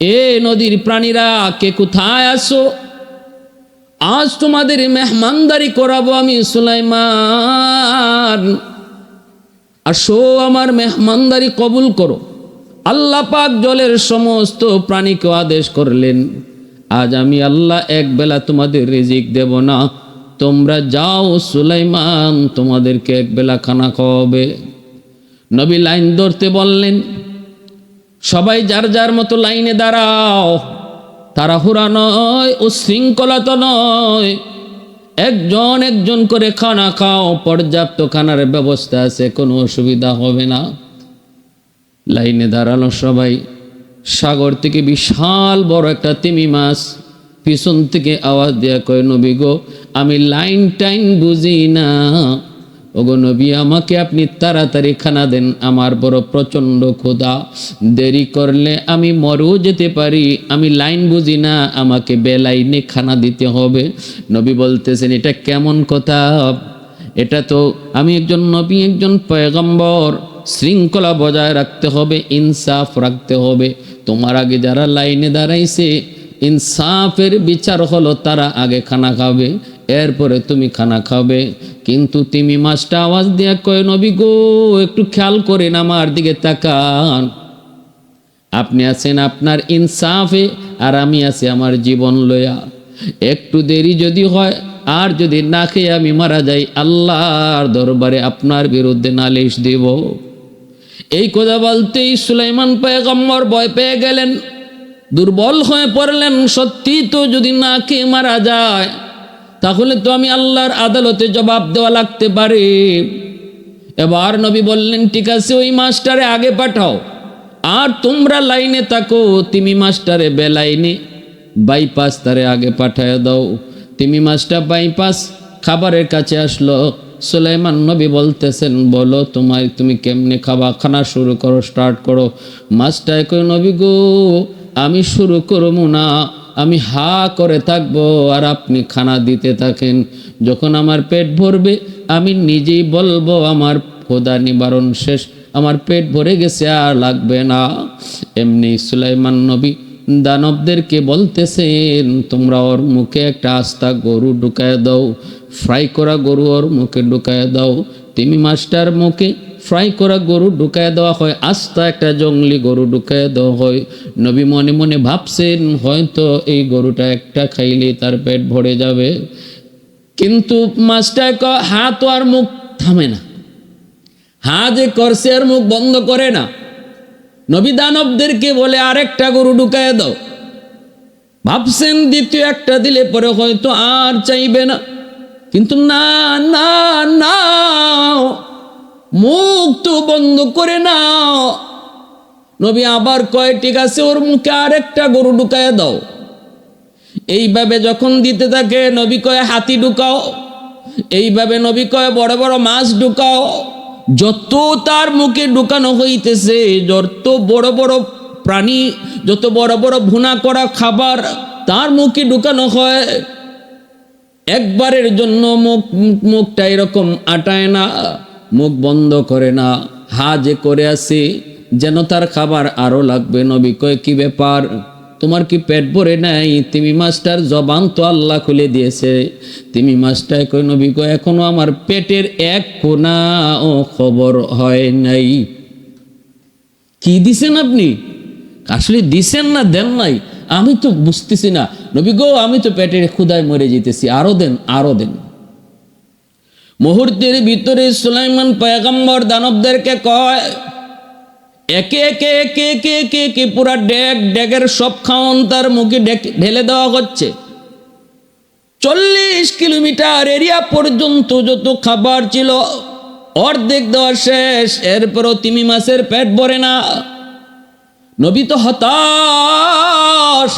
এ নদীর প্রাণীরা, কে কোথায় আসো আজ তোমাদের মেহমানদারি করাবো আমি সুলাইমান। আসো আমার মেহমানদারি কবুল করো। আল্লাহ পাক জলের সমস্ত প্রাণীকে আদেশ করলেন, আজ আমি আল্লাহ এক বেলা তোমাদের রিজিক দেব না। তোমরা যাও সুলাইমান, তোমাদেরকে এক বেলা খানা খাওয়াবে। নবী লাইন ধরতে বললেন সবাই যার যার মতো লাইনে দাঁড়াও। তারা তাড়াহুড়া নয় ও শৃঙ্খলা তো নয়। একজন একজন করে খানা খাও, পর্যাপ্ত খানার ব্যবস্থা আছে, কোনো অসুবিধা হবে না। লাইনে দাঁড়াল সবাই। সাগর থেকে বিশাল বড় একটা তিমি মাছ পিছন থেকে আওয়াজ দেয়া কয়, নবী গো, আমি লাইন টাইন বুঝি না। ওগো নবী, আমাকে আপনি তাড়াতাড়ি খানা দেন, আমার বড় প্রচণ্ড ক্ষুধা। দেরি করলে আমি মরেও যেতে পারি, আমি লাইন বুঝি না, আমাকে বেলাইনে খানা দিতে হবে। নবী বলতেছেন, এটা কেমন কথা? এটা তো আমি একজন নবী, একজন পয়গম্বর। শৃঙ্খলা বজায় রাখতে হবে, ইনসাফ রাখতে হবে। তোমার আগে যারা লাইনে দাঁড়াইছে, ইনসাফের বিচার হলো তারা আগে খানা খাবে। এরপরে তুমি খানা খাবে, কিন্তু তিমি মাছটা আওয়াজ দিয়া কয়, নবী গো, একটু খেয়াল করেন আমার দিকে তাকান। আপনি আছেন আপনার ইনসাফে আর আমি আছি আমার জীবন লয়া। একটু দেরি যদি হয়, আর যদি না খেয়ে আমি মারা যাই, আল্লাহর দরবারে আপনার বিরুদ্ধে নালিশ দেব। এই কথা বলতেই সুলাইমান পয়গম্বর ভয় পেয়ে গেলেন, দুর্বল হয়ে পড়লেন, সত্যি তো যদি না খেয়ে মারা যায় তাহলে তো আমি আল্লাহর আদালতে জবাব দেওয়া লাগতে পারে। এবার নবী বললেন, ঠিক আছে, ওই মাস্টারে আগে পাঠাও। আর তোমরা লাইনে থাকো, তিমি মাস্টারে বেলাইনে বাইপাস তারে আগে পাঠায় দাও। তিমি মাস্টার বাইপাস খাবারের কাছে আসলো। সুলাইমান নবী বলতেছেন, বলো তোমার তুমি কেমনে খাবা? খানা শুরু করো, স্টার্ট করো। মাছটায় কই নবী গো, আমি শুরু করব না। আমি হা করে থাকব আর আপনি খানা দিতে থাকেন। যখন আমার পেট ভরবে, আমি নিজেই বলব, আমার খোদা নিবারণ শেষ, আমার পেট ভরে গেছে আর লাগবে না। এমনি সুলাইমান নবী দানবদেরকে বলতেছেন, তোমরা ওর মুখে একটা আস্তা গরু ঢুকায় দাও, ফ্রাই করা গরু ওর মুখে ঢুকায় দাও। তিমি মাছটার মুখে ফ্রাই করা গরু ঢুকায় দেওয়া হয়, আস্তা একটা জঙ্গলি গরু ঢুকায় দেওয়া হয়। নবী মনে মনে ভাবছেন, হয়তো এই গরুটা একটা খাইলে তার পেট ভরে যাবে। কিন্তু মাছটা হাত আর মুখ থামে না। হা যে করছে আর মুখ বন্ধ করে না। নবী দানবদেরকে বলে, আরেকটা গরু ঢুকায় দাও। ভাবছেন দ্বিতীয় একটা দিলে পরে হয়তো আর চাইবে না। কিন্তু না না না মুখ তো বন্ধ করে নাও। নবী আবার কয়, ঠিক আছে, ওর মুখে আরেকটা গরু ঢুকায় দাও। এইভাবে যখন দিতে থাকে, নবী কয়, হাতি ঢুকাও। এইভাবে নবী কয়, বড় বড় মাছ ঢুকাও। যত তার মুখে ঢুকানো হইতেছে, যত বড় বড় প্রাণী, যত বড় বড় ভুনা করা খাবার তার মুখে ঢুকানো হয়। একবারের জন্য মুখ মুখ- মুখটা এরকম আটায় না। মুখ বন্ধ করে না। হা যে করে আসে যেন তার খাবার আরও লাগবে। নবী কয়, কি ব্যাপার? তোমার কি পেট ভরে নাই? তিমি মাস্টার জবান তো আল্লাহ খুলে দিয়েছে। তিমি মাস্টার কই নবী কয়, এখনও আমার পেটের এক কোনা ও খবর হয় নাই। কি দিছেন আপনি? আসলে দিছেন না, দেন নাই। আমি তো বুঝতেছি না। নবী গো, আমি তো পেটের ক্ষুদায় মরে যেতেছি। আরও দেন আরও দেন। মুহূর্তের ভিতরে সুলাইমান পয়গম্বর দানবদেরকে কয়, একে একে একে একে একে একে, পুরা ডেক, ডেকের সব খাওন তার মুখে ঢেলে দেওয়া হচ্ছে। চল্লিশ কিলোমিটার এরিয়া পর্যন্ত যত খাবার ছিল, অর্ধেক দেওয়া শেষ, এরপরও তিমি মাছের পেট ভরে না। নবী তো হতাশ।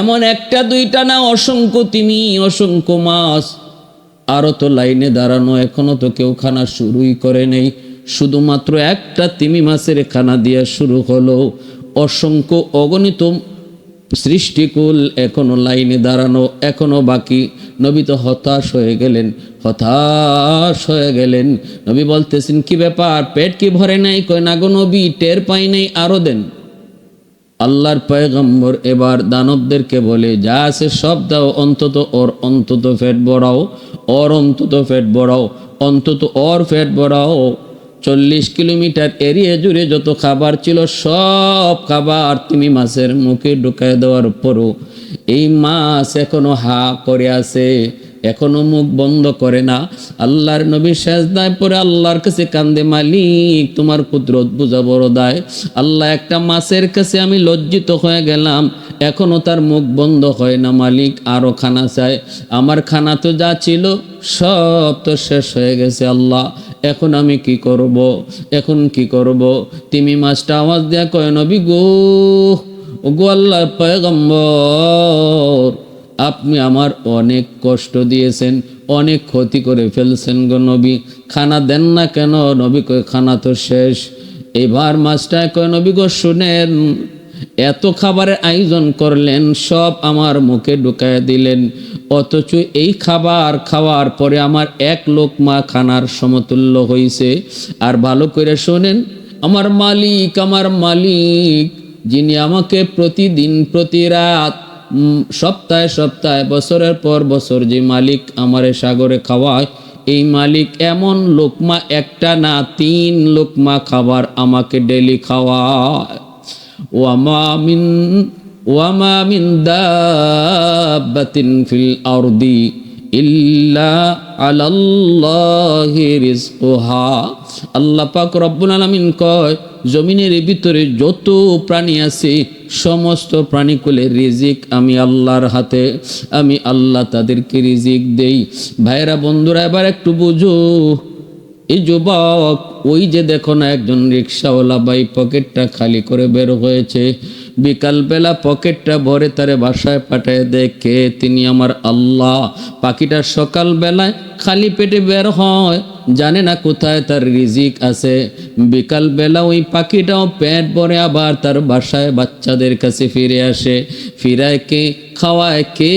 এমন একটা দুইটা না, অসংখ্য তিমি, অসংখ্য মাছ। আরও তো লাইনে দাঁড়ানো, এখনও তো কেউ খানা শুরুই করে নেই। শুধুমাত্র একটা তিমি মাসের খানা দেওয়া শুরু হলো। অসংখ্য অগণিত সৃষ্টিকুল এখনও লাইনে দাঁড়ানো, এখনও বাকি। নবী তো হতাশ হয়ে গেলেন, হতাশ হয়ে গেলেন। নবী বলতেছেন, কি ব্যাপার? পেট কি ভরে নাই? কয়, না গো নবী, টের পাই নাই, আরও দেন। আল্লাহর পয়গম্বর এবার দানবদেরকে বলে, যা আছে সব দাও, অন্তত ওর অন্তত ফেট বড়াও ওর অন্তত ফেট বড়াও, অন্তত ওর ফেট বড়াও। চল্লিশ কিলোমিটার এরিয়া জুড়ে যত খাবার ছিল, সব খাবার তুমি মাছের মুখে ঢুকায় দেওয়ার পরও এই মাছ এখনও হা করে আছে। এখনও মুখ বন্ধ করে না। আল্লাহর নবী সেজদায় পরে আল্লাহর কাছে কান্দে মালিক, তোমার কুদরত বুঝা বড় দায়। আল্লাহ একটা মাছের কাছে আমি লজ্জিত হয়ে গেলাম। এখনও তার মুখ বন্ধ হয় না, মালিক, আরও খানা চায় আমার খানা তো যা ছিল, সব তো শেষ হয়ে গেছে, আল্লাহ। এখন আমি কি করব? এখন কি করব? তুমি মাছটা আওয়াজ দেয়া কয়, নবী গো গো আল্লাহ পয়গম্বর আপনি আমার অনেক কষ্ট দিয়েছেন, অনেক ক্ষতি করে ফেলছেন গো নবী। খানা দেন না কেন? নবী কয়, খানা তো শেষ। এবার মাছটা কয়, নবী গো, শুনেন, এত খাবারের আয়োজন করলেন, সব আমার মুখে ঢুকায় দিলেন। অথচ এই খাবার খাওয়ার পরে আমার এক লোকমা খানার সমতুল্য হয়েছে আর ভালো করে শোনেন, আমার মালিক আমার মালিক, যিনি আমাকে প্রতিদিন, প্রতি রাত সপ্তাহে সপ্তাহে, বছরের পর বছর যে মালিক আমারে সাগরে খাওয়ায়, এই মালিক এমন লোকমা, একটা না তিন লোকমা খাবার আমাকে ডেলি খাওয়ায়। ওয়ামা মিন ওয়ামা মিন দাব্বাতিন ফিল আরদি ইল্লা আল্লাহ পাক রব্বুল আলামিন কয় জমিনের ভিতরে যত প্রাণী আছে, সমস্ত প্রাণীকুলের রিজিক আমি আল্লাহর হাতে, আমি আল্লাহ তাদেরকে রিজিক দেই। ভাইরা বন্ধুরা, এবার একটু বুঝো, এই যুবক, ওই যে দেখো না, একজন রিক্সাওয়ালা বাই পকেটটা খালি করে বের হয়েছে। বিকালবেলা পকেটটা ভরে তারে বাসায় পাঠায় দেখে তিনি আমার আল্লাহ। পাখিটা সকালবেলায় খালি পেটে বের হয়, জানে না কোথায় তার রিজিক আছে। বিকালবেলা ওই পাখিটাও পেট ভরে আবার তার বাসায় বাচ্চাদের কাছে ফিরে আসে। ফিরায় কে, খাওয়ায় কে,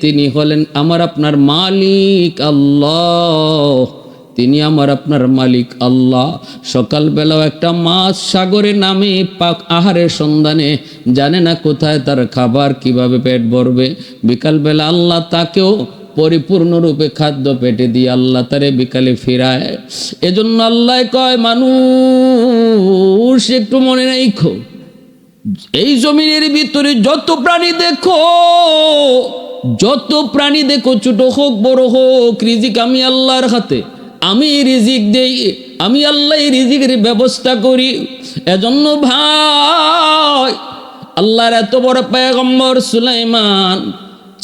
তিনি হলেন আমার আপনার মালিক আল্লাহ। তিনি আমার আপনার মালিক আল্লাহ। সকালবেলাও একটা মাছ সাগরে নামে পাক আহারের সন্ধানে জানে না কোথায় তার খাবার কীভাবে পেট ভরবে। বিকালবেলা আল্লাহ তাকেও পরিপূর্ণরূপে খাদ্য পেটে দিয়ে আল্লাহ তারে বিকালে ফিরায়। এজন্য আল্লাহ কয়, মানুষ, একটু মনে রাখো, এই জমিনের ভিতরে যত প্রাণী দেখো, যত প্রাণী দেখো, ছোট হোক, বড় হোক, রিজিক আমি আল্লাহর হাতে আমি রিজিক দেই, আমি আল্লাহ রিজিকের ব্যবস্থা করি। এজন্য ভাই, আল্লাহর এত বড় পেগম্বর সুলাইমান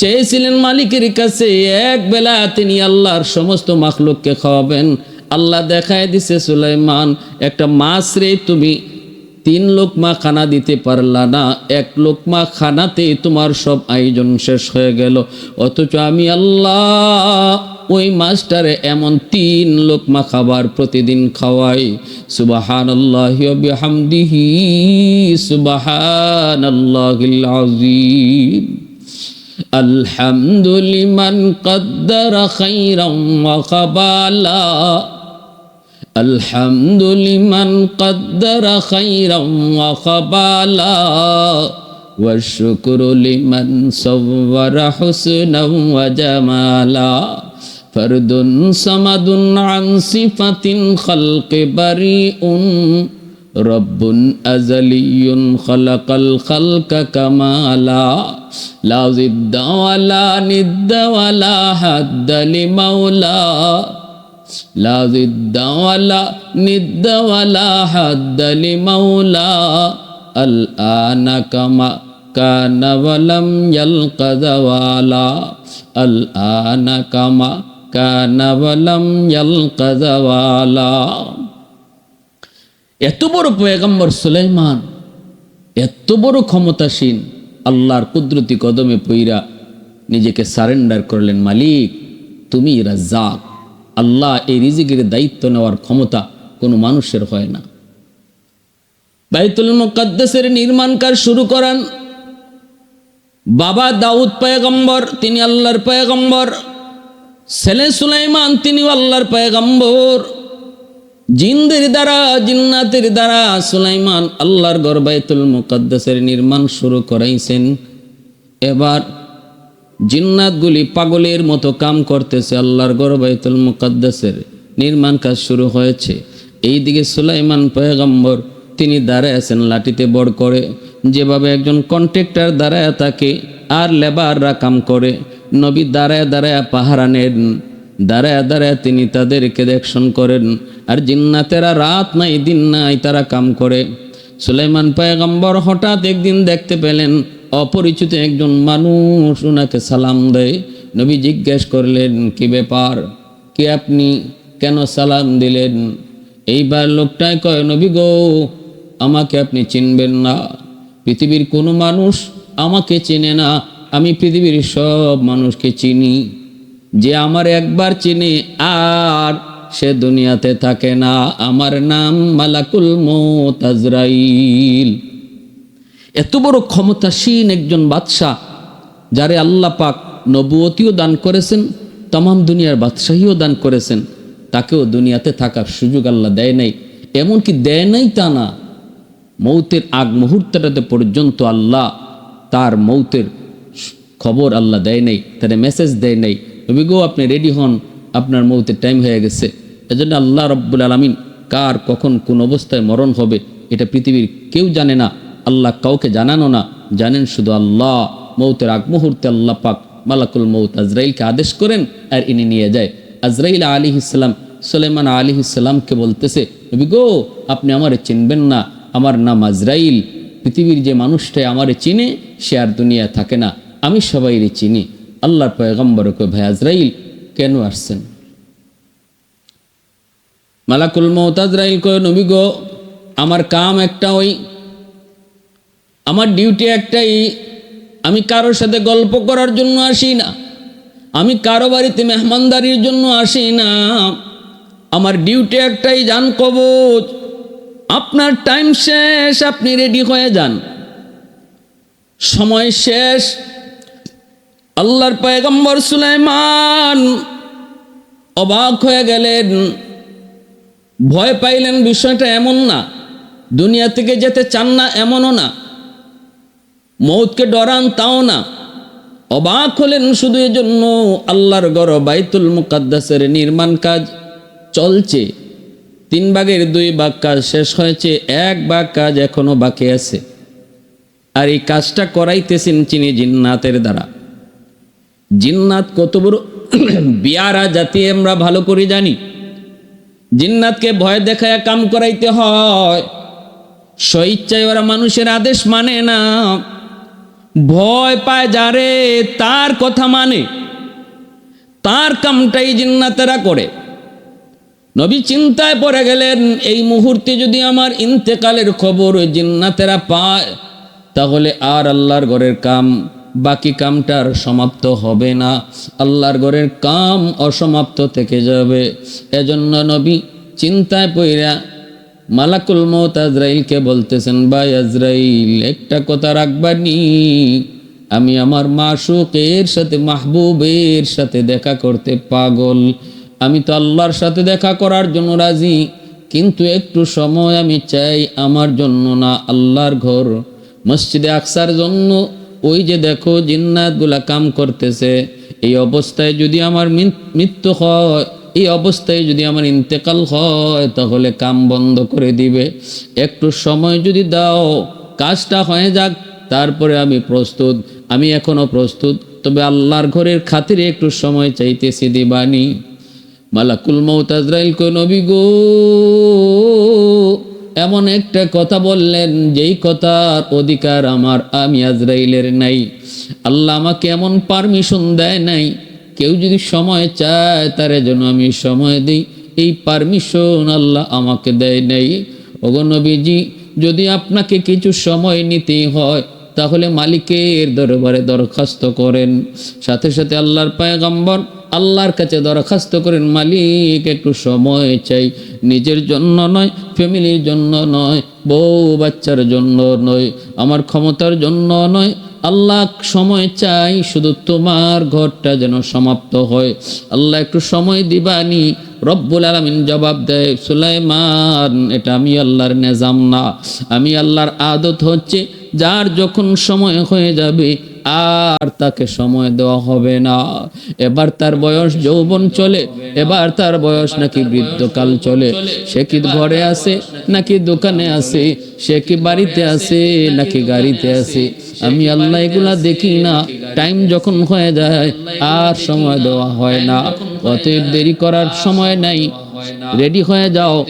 চেয়েছিলেন মালিকের কাছে, এক বেলা তিনি আল্লাহর সমস্ত মাখলুককে খাওয়াবেন। আল্লাহ দেখায় দিছে সুলাইমান, একটা মাছ রে তুমি তিন লোকমা খানা দিতে পারলা না, এক লোকমা খানাতেই তোমার সব আয়োজন শেষ হয়ে গেল। অথচ আমি আল্লাহ ওই মাছটারে এমন তিন লোকমা খাবার প্রতিদিন খাওয়াই সুবাহান আল্লাহ বিহামদিহি সুবাহান আল্লাহিল আজিম الحمد لمن قدر خيرا وقبالا الحمد لمن قدر خيرا وقبالا والشكر لمن صور حسنا وجمالا فرد صمد عن صفة خلق بريء رب أزلي خلق الخلق كمالا لا ضد ولا ند ولا حد لمولا لا ضد ولا ند ولا حد لمولا الآن كما كان ولم يلق زوالا الآن كما এত বড় পয়গম্বর সুলাইমান, এত বড় ক্ষমতাসীন, আল্লাহর কুদরতি কদমে পইরা নিজেকে সারেন্ডার করলেন মালিক, তুমি রাজ্জাক। আল্লাহ এই রিজিকের দায়িত্ব নেওয়ার ক্ষমতা কোনো মানুষের হয় না। বাইতুল মুকাদ্দাসের নির্মাণ কাজ শুরু করান। বাবা দাউদ পয়গম্বর, তিনি আল্লাহর পয়গম্বর। ছেলে সুলাইমান, তিনি আল্লাহর পয়গম্বর। জিনদের দ্বারা, জিন্নাতের দ্বারা সুলাইমান আল্লাহর গরবায়তুল মুকদ্দাসের নির্মাণ শুরু করাইছেন। এবার জিন্নাতগুলি পাগলের মতো কাম করতেছে, আল্লাহর গরবায়তুল মুকদ্দাসের নির্মাণ কাজ শুরু হয়েছে। এইদিকে সুলাইমান পয়গম্বর, তিনি দাঁড়ায় আছেন লাঠিতে বড় করে। যেভাবে একজন কন্ট্রাক্টর দাঁড়ায় থাকে, আর লেবাররা কাম করে নবী দাঁড়ায় দাঁড়ায় পাহারা নেন। দাঁড়ায় দাঁড়ায় তিনি তাদেরকে দেখশন করেন। আর জিন্নাতেরা রাত নাই, দিন নাই তারা কাম করে। সুলাইমান পয়গম্বর হঠাৎ একদিন দেখতে পেলেন, অপরিচিত একজন মানুষ ওনাকে সালাম দেয়। নবী জিজ্ঞেস করলেন, কি ব্যাপার? কি আপনি? কেন সালাম দিলেন? এইবার লোকটাই কয়, নবী গো, আমাকে আপনি চিনবেন না। পৃথিবীর কোনো মানুষ আমাকে চেনে না। আমি পৃথিবীর সব মানুষকে চিনি। যে আমার একবার চিনি, আর সে দুনিয়াতে থাকে না। আমার নাম মালাকুল মোতাজরাইল এত বড় ক্ষমতাসীন একজন বাদশাহ, যারে আল্লাহ পাক নবুয়তিও দান করেছেন, তমাম দুনিয়ার বাদশাহীও দান করেছেন। তাকেও দুনিয়াতে থাকার সুযোগ আল্লাহ দেয় নাই। এমনকি দেয় নাই তা না। মৌতের আগ মুহূর্তটাতে পর্যন্ত আল্লাহ তার মৌতের খবর আল্লাহ দেয় নাই, তাদের মেসেজ দেয় নাই। গো আপনি রেডি হন? আপনার মৌতের টাইম হয়ে গেছে। এজন্য আল্লাহ রব্বুল আলমিন কার কখন কোন অবস্থায় মরণ হবে, এটা পৃথিবীর কেউ জানে না। আল্লাহ কাউকে জানানো না। জানেন শুধু আল্লাহ। মৌতের আগ মুহূর্তে আল্লাহ পাক মালাকুল মৌত আজরাইলকে আদেশ করেন আর ইনি নিয়ে যায়। আজরাইল আলী ইসলাম সুলেমান আলী ইসলামকে বলতেছে গো আপনি আমারে চিনবেন না। আমার নাম আজরাইল। পৃথিবীর যে মানুষটাই আমারে চিনে, সে আর দুনিয়া থাকে না। আমি সবাইরে চিনি। আল্লাহর পয়গম্বরকে ভাই আজরাইল, কেন আসছেন? মালাকুল মৌত আজরাইল কয়, নবী গো, আমার কাম একটা ওই, আমার ডিউটি একটাই, আমি কারোর সাথে গল্প করার জন্য আসি না। আমি কারও বাড়িতে মেহমানদারির জন্য আসি না। আমার ডিউটি একটাই, যান কবচ আপনার টাইম শেষ, আপনি রেডি হয়ে যান। সময় শেষ আল্লাহর পয়গম্বর সুলাইমান অবাক হয়ে গেলেন। ভয় পাইলেন বিষয়টা এমন না, দুনিয়া থেকে যেতে চান না এমনও না। মৌতকে ডরান তাও না। অবাক হলেন শুধু এজন্য আল্লাহর গড় বাইতুল মুকাদ্দাসের নির্মাণ কাজ চলছে। তিন ভাগের দুই ভাগ কাজ শেষ হয়েছে, এক ভাগ কাজ এখনও বাকি আছে। আর এই কাজটা করাইতেছেন চিনি জিন্নাতের দ্বারা। জিন্নাত কত বড় বিয়ারা জাতি আমরা ভালো করে জানি। জিন্নাতকে ভয় দেখায়, কাম করাইতে হয়। স্বইচ্ছায় ওরা মানুষের আদেশ মানে না। ভয় পায় যারে, তার কথা মানে। তার কামটাই জিন্নাতেরা করে। নবী চিন্তায় পড়ে গেলেন, এই মুহূর্তে যদি আমার ইন্তেকালের খবর ওই জিন্নাতেরা পায়, তাহলে আর আল্লাহর ঘরের কাম বাকি কামটার সমাপ্ত হবে না। আল্লাহর ঘরের কাম অসমাপ্ত থেকে যাবে। এজন্য নবী চিন্তায় পইরা মালাকুল মৌত আজরাইলকে বলতেছেন, ভাই আজরাইল, একটা কথা রাখবানি আমি আমার মাসুকের সাথে, মাহবুবের সাথে দেখা করতে পাগল। আমি তো আল্লাহর সাথে দেখা করার জন্য রাজি, কিন্তু একটু সময় আমি চাই আমার জন্য না। আল্লাহর ঘর, মসজিদে আকসার জন্য ওই যে দেখো জিন্নাতগুলা কাম করতেছে, এই অবস্থায় যদি আমার মৃত্যু হয়, এই অবস্থায় যদি আমার ইন্তেকাল হয়, তাহলে কাম বন্ধ করে দিবে। একটু সময় যদি দাও, কাজটা হয়ে যাক, তারপরে আমি প্রস্তুত, আমি এখনও প্রস্তুত। তবে আল্লাহর ঘরের খাতিরে একটু সময় চাইতেছি দিবানি। মালাকুল মৌত আজরাইল কো নবী গো এমন একটা কথা বললেন, যেই কথার অধিকার আমার, আমি আজরাইলের নাই। আল্লাহ আমাকে এমন পারমিশন দেয় নাই, কেউ যদি সময় চায়, তার জন্য আমি সময় দিই। এই পারমিশন আল্লাহ আমাকে দেয় নাই। নবীজি, যদি আপনাকে কিছু সময় নিতেই হয়, তাহলে মালিকের দরবারে দরখাস্ত করেন। সাথে সাথে আল্লাহর পায়গাম্বর আল্লাহর কাছে দরখাস্ত করেন, মালিক, একটু সময় চাই। নিজের জন্য নয়, ফ্যামিলির জন্য নয়, বউ বাচ্চার জন্য নয়, আমার ক্ষমতার জন্য নয়। আল্লাহ সময় চাই শুধু তোমার ঘরটা যেন সমাপ্ত হয়। আল্লাহ একটু সময় দিবানি, রব্বুল আলমিন জবাব দেয়, সুলাইমান, এটা আমি আল্লাহর নেজাম না। আমি আল্লাহর আদত হচ্ছে, যার যখন সময় হয়ে যাবে আর তাকে সময় দেওয়া হবে না। এবার তার বয়স যৌবন চলে, এবার তার বয়স নাকি বৃদ্ধকাল চলে। সে কি ঘরে আছে, নাকি দোকানে আছে, সে কি বাড়িতে আছে, নাকি গাড়িতে আছে? আমি আল্লাহ এগুলা দেখি না। টাইম যখন হয়ে যায়, আর সময় দেওয়া হয় না। অতএব দেরি করার সময় নাই। রেডি হয়ে যাও।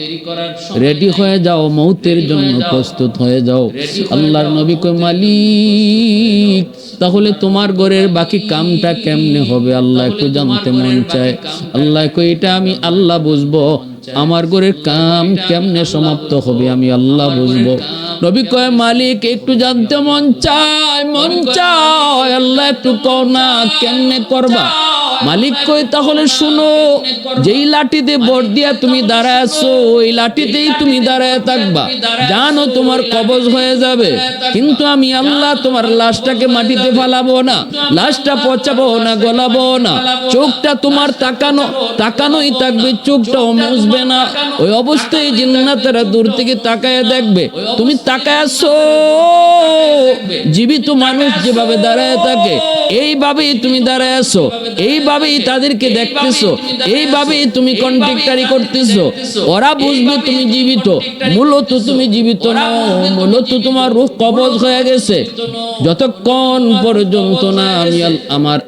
রেডি হয়ে যাও মৌতের জন্য প্রস্তুত হয়ে যাও। আল্লাহর নবী কই মালিক। তাহলে তোমার ঘরের বাকি কামটা কেমনে হবে? আল্লাহ একটু জানতে মন চায়। আল্লাহ কই এটা আমি আল্লাহ বুঝব। আমার ঘরের কাম কেমনে সমাপ্ত হবে আমি আল্লাহ বুঝব। নবী কয়, মালিক, একটু জানতে মন চায় মন চায়, আল্লাহ একটু কও না, কেমনে করবা? মালিক কই তাহলে শুনো, যেই লাঠিতে বর দিয়া তুমি দাঁড়ায় আছো, ওই লাঠিতেই তুমি দাঁড়ায় থাকবা। জানো তোমার কবজ হয়ে যাবে, কিন্তু আমি আল্লাহ তোমার লাশটাকে মাটিতে ফালাবো না, লাশটা পচাবো না, গলাবো না। চোখটা তোমার তাকানো তাকানোই থাকবে, চোখটাও মুছবে না। ওই অবস্থায় জিন্নাতেরা দূর থেকে তাকায় দেখবে। তুমি তাকায় আছো। জীবিত মানুষ যেভাবে দাঁড়ায় থাকে, এইভাবেই তুমি দাঁড়ায় আছো। এইভাবেই তাদেরকে দেখতেছো। এইভাবেই তুমি কন্ট্রাক্টারি করতেছো। ওরা বুঝবে তুমি জীবিত। মূলত তুমি জীবিত নও মূলত তোমার রূহ কবজ হয়ে গেছে। যতক্ষণ পর্যন্ত না আমি আমার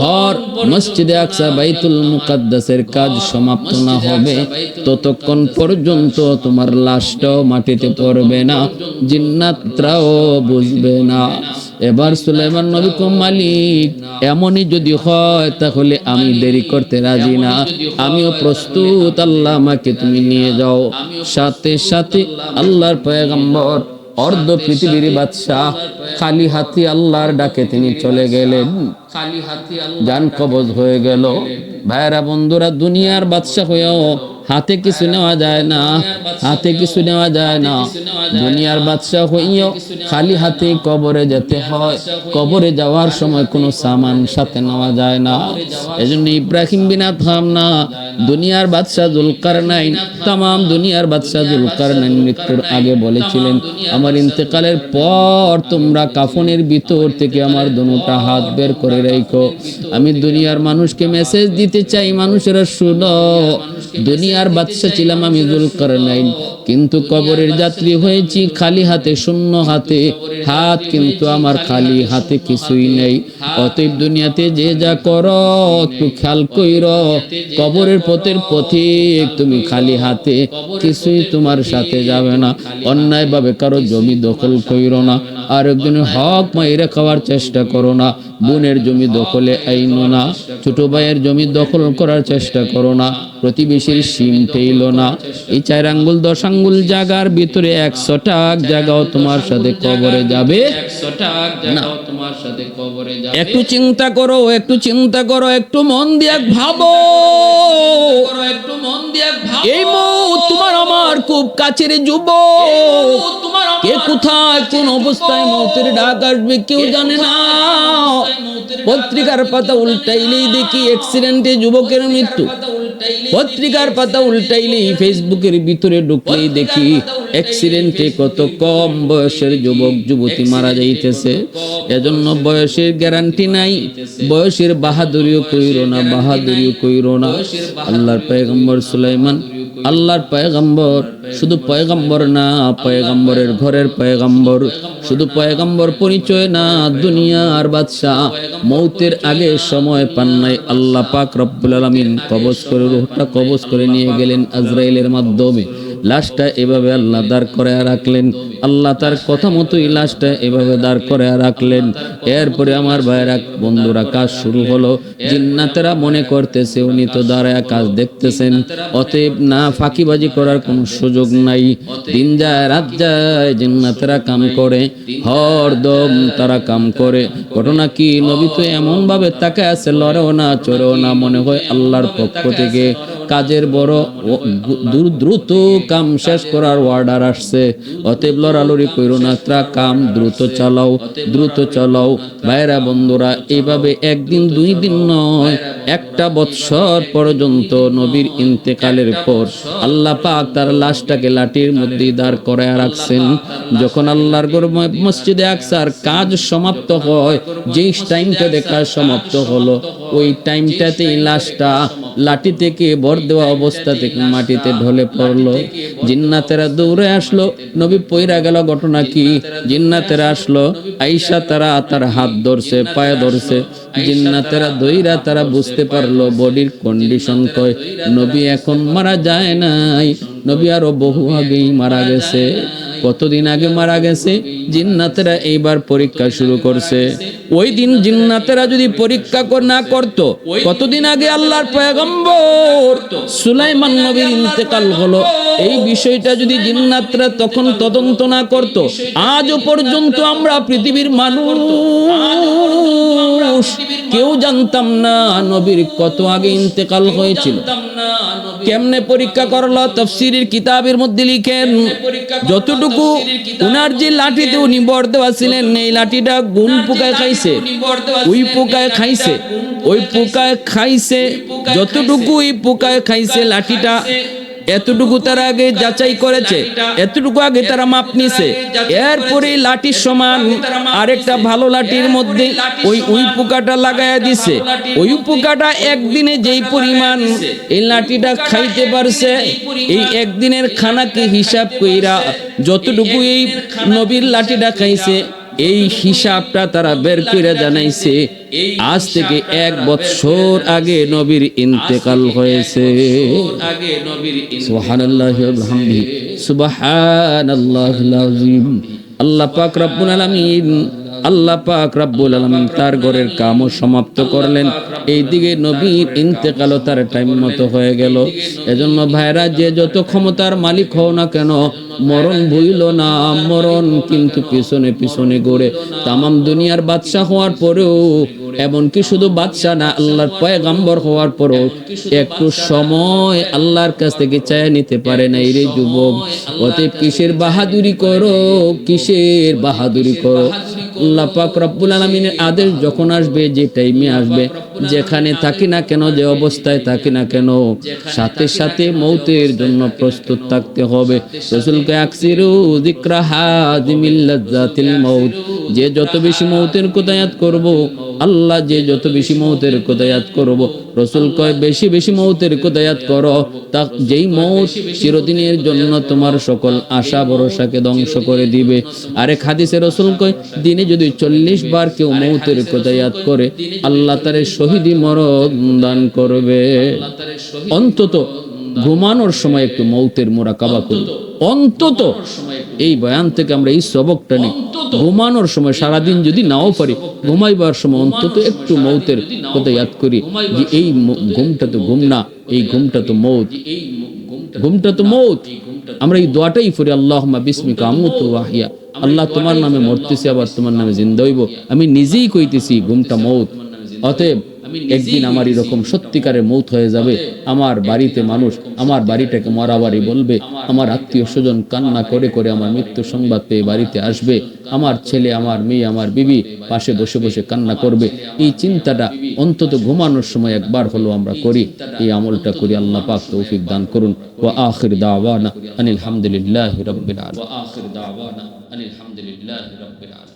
ঘর, মসজিদে আকসা বাইতুল মুকাদ্দাসের কাজ সমাপ্ত না হবে ততক্ষণ পর্যন্ত তোমার লাশটাও মাটিতে পড়বে না, জিন্নাতরাও বুঝবে না। এবার সুলাইমান নবী মালিক, এমনই যদি হয় তাহলে আমি দেরি করতে রাজি না। আমিও প্রস্তুত, আল্লাহ আমাকে তুমি নিয়ে যাও। সাথে সাথে আল্লাহর পয়গম্বর, অর্ধ পৃথিবীর বাদশাহ, খালি হাতি আল্লাহর ডাকে তিনি চলে গেলেন। খালি হাতি যান কবজ হয়ে গেল। ভাইরা বন্ধুরা, দুনিয়ার বাদশাহ হয়েও হাতে কিছু নেওয়া যায় না, হাতে কিছু নেওয়া যায় না। দুনিয়ার বাদশাহ হইও খালি হাতে কবরে যেতে হয়। কবরে যাওয়ার সময় কোনো সামান সাথে নেওয়া যায় না। এজন্য ইব্রাহিম বিনা থাম না, দুনিয়ার বাদশাহ জুলকার নাইন তাম দুনিয়ার বাদশাহ জুলকার নাইন মৃত্যুর আগে বলেছিলেন, আমার ইন্তেকালের পর তোমরা কাফনের ভিতর থেকে আমার দোনোটা হাত বের করে রেখো। আমি দুনিয়ার মানুষকে মেসেজ দিতে চাই, মানুষেরা শুনো দুনিয়ার বাদশা ছিলাম আমি জুলকার নাইন কিন্তু কবরের যাত্রী হয়েছি খালি হাতে, শূন্য হাতে। হাত কিন্তু আমার খালি হাতে কিছুই নেই। অতএব দুনিয়াতে যে যা করো, একটু খেয়াল কইর। কবরের পথের পথে তুমি খালি হাতে, কিছুই তোমার সাথে যাবে না। অন্যায়ভাবে কারও জমি দখল কইরো না। আর একজনের হক মাইরে খাওয়ার চেষ্টা করো না। বোনের জমি দখলে আইনো না, ছোট ভাইয়ের জমি দখল করার চেষ্টা করো না, প্রতিবেশীর সিম ঠেইল না। এই চার আঙ্গুল দশ আঙ্গুল জায়গার ভিতরে একশো টাক জায়গাও তোমার সাথে কবরে যাবে। একটু চিন্তা করো, একটু চিন্তা করো, একটু মন দিয়ে ভাবো। একটু মন দিয়ে এই মৌ তোমার আমার খুব কাছের যুব কে কোথায়, কোন অবস্থায় মৌতের ডাক আসবে কেউ জানে না। পত্রিকার পাতা উল্টাইলেই দেখি অ্যাক্সিডেন্টে যুবকের মৃত্যু। পত্রিকার পাতা উল্টাইলেই ফেসবুকের ভিতরে ঢুকলেই দেখি অ্যাক্সিডেন্টে কত কম বয়সের যুবক, যুবতী মারা যাইতেছে। এজন্য বয়সের গ্যারান্টি নাই, বয়সের বাহাদুরিও কইরো না, বাহাদুরিও কইরো না। আল্লাহর পয়গম্বর সুলাইমান আল্লাহর পয়গম্বর, শুধু পয়গম্বর না, পয়গম্বরের ঘরের পয়গম্বর, শুধু পয়গম্বর পরিচয় না দুনিয়া আর বাদশাহ, মৌতের আগে সময় পান নাই, আল্লাহ পাক রব্বুল আলামিন কবজ করে রুহটা কবজ করে নিয়ে গেলেন আজরাইলের মাধ্যমে। লাশটা এভাবে আল্লাহ দাঁড় করে রাখলেন। আল্লাহ তার কথা মতোই লাশটা এভাবে দাঁড় করে রাখলেন। এরপরে আমার ভাইয়েরা, বন্ধুরা, কাজ শুরু হলো। জিন্নাতেরা মনে করতেছে, উনি তো দাঁড়ায় কাজ দেখতেছেন। অতএব না ফাঁকিবাজি করার কোনো সুযোগ নাই। দিন যায়, রাত যায়, জিন্নাতেরা কাম করে। হরদম তারা কাম করে। ঘটনা কি? নবী তো এমন ভাবে তাকে আছে, লড়েও না, চড়েও না, মনে হয় আল্লাহর পক্ষ থেকে। কাজের বড় দ্রুত কাম শেষ করার অর্ডার আসছে। অতএব লড়ালড়ি করো না কাম দ্রুত চালাও দ্রুত চালাও। ভাইরা বন্ধুরা এইভাবে একদিন, দুই দিন নয়, একটা বৎসর পর্যন্ত নবীর ইন্তেকালের পর আল্লাহ পাক তার লাশটাকে লাঠির মধ্যে দাঁড় করায় রাখছেন। যখন আল্লাহর মসজিদে আকসার কাজ সমাপ্ত হয়, যেই টাইমটা দেখা সমাপ্ত হলো, ওই টাইমটাতেই লাশটা লাঠি থেকে ভর দেওয়া অবস্থা থেকে মাটিতে ঢলে পড়ল। জিন্নাতেরা দৌড়ে আসলো। নবী পইরা গেল, ঘটনা কি? জিন্নাতেরা আসলো আইসা তারা তার হাত ধরছে, পায়ে ধরছে। জিন্নাতেরা দইরা তারা বুঝতে পারল বডির কন্ডিশন কয়। নবী এখন মারা যায় নাই। নবী আরও বহু আগেই মারা গেছে। কতদিন আগে মারা গেছে? জিন্নাতেরা এইবার পরীক্ষা শুরু করছে। ওই দিন জিন্নাতেরা যদি পরীক্ষা না করত, কতদিন আগে আল্লাহর পয়গম্বর সুলাইমান নবীর ইন্তেকাল হলো? এই বিষয়টা যদি জিন্নাতরা তখন তদন্ত না করত, আজও পর্যন্ত আমরা পৃথিবীর মানুষ কেউ জানতাম না নবীর কত আগে ইন্তেকাল হয়েছিল। কেমনে পরীক্ষা করল, তফসিরের কিতাবের মধ্যে লিখেন, যতটুকু উনার যে লাঠিতে উনি বর দেওয়া ছিলেন, এই লাঠিটা গুণ পোকায় খাইছে, ওই পোকায় খাইছে, ওই পোকায় খাইছে, যতটুকু ওই পোকায় খাইছে, লাঠিটা এতটুকু তারা আগে যাচাই করেছে, এতটুকু আগে তারা মাপ নিছে। এরপরে লাঠির সমান আরেকটা ভালো লাঠির মধ্যে ওই উই পোকাটা লাগাইয়া দিছে। ওই পোকাটা একদিনে যেই পরিমাণ এই লাঠিটা খাইতে পারছে, এই একদিনের খানাকে হিসাব কইরা যতটুকু এই নবীর লাঠিটা খাইছে এই হিসাবটা তারা বের করে জানাইছে। আজ থেকে এক বছর আগে নবীর ইন্তেকাল হয়েছে। আগে নবীর সুবহানাল্লাহি ওয়া আল্লাহ পাক রব্বুল আলামিন আল্লাহ পাক রাব্বুল আলামিন তার ঘরের কামও সমাপ্ত করলেন। এইদিকে নবীর ইন্তেকালও তার টাইম মতো হয়ে গেল। এজন্য ভাইরা, যে যত ক্ষমতার মালিক হও না কেন, মরণ ভুইল না, মরণ কিন্তু পিছনে পিছনে গড়ে তামাম দুনিয়ার বাদশাহ হওয়ার পরেও এমনকি শুধু বাদশাহ না আল্লাহর পয়গাম্বর হওয়ার পরও একটু সময় আল্লাহর কাছ থেকে চায় নিতে পারে না রে যুবক। অতএব কিসের বাহাদুরি করো? কিসের বাহাদুরি করো? আল্লাহ পাক রব্বুল আলমিনের আদেশ যখন আসবে যে টাইমে আসবে যেখানে থাকি না কেন, যে অবস্থায় থাকি না কেন, সাথে সাথে মৌতের জন্য প্রস্তুত থাকতে হবে। মৌত যে যত বেশি মৌতের কোদায়াত করব, আল্লাহ যে যত বেশি মৌতের কোথায়াত করব রসুল কয়, বেশি বেশি মৌতের কোদায়াত করো। তা যেই মৌত চিরদিনের জন্য তোমার সকল আশা ভরসাকে ধ্বংস করে দিবে। আরেক হাদিসে রসুল কয়, দিনে যদি চল্লিশ বার কেউ মৌতের কোদায়াত করে, আল্লাহ তারে শহীদি মরণ দান করবে। অন্তত ঘুমানোর সময় একটু মৌতের মোরাকাবা করি। অন্তত এই বয়ান থেকে আমরা এই সবকটা নিই। ঘুমানোর সময় সারাদিন যদি নাও পারি ঘুমাইবার সময় অন্তত একটু মৌতের কথা ইয়াদ করি যে এই ঘুমটা তো ঘুম না এই ঘুমটা তো মৌত। ঘুমটা তো মৌত। আমরা এই দোয়াটাই করি আল্লাহ বিস্মিকা আমুত ওয়াহিয়া। আল্লাহ তোমার নামে মরতেছি আবার তোমার নামে জিন্দা হইব। আমি নিজেই কইতেছি ঘুমটা মৌত। অতএব একদিন আমার এরকম সত্যিকারে মৌত হয়ে যাবে। আমার বাড়িতে মানুষ আমার বাড়িটাকে মরাবাড়ি বলবে। আমার আত্মীয় স্বজন কান্না করে করে আমার মৃত্যু সংবাদ পেয়ে বাড়িতে আসবে। আমার ছেলে আমার মেয়ে আমার বিবি পাশে বসে বসে কান্না করবে। এই চিন্তাটা অন্তত ঘুমানোর সময় একবার হলো আমরা করি। এই আমলটা করি। আল্লাহ পাক তৌফিক দান করুন। ও আখির দাওয়ানা আনিল হামদুলিল্লাহি রাব্বিল আলামিন। ও আখির দাওয়ানা আনিল হামদুলিল্লাহি রাব্বিল আলামিন।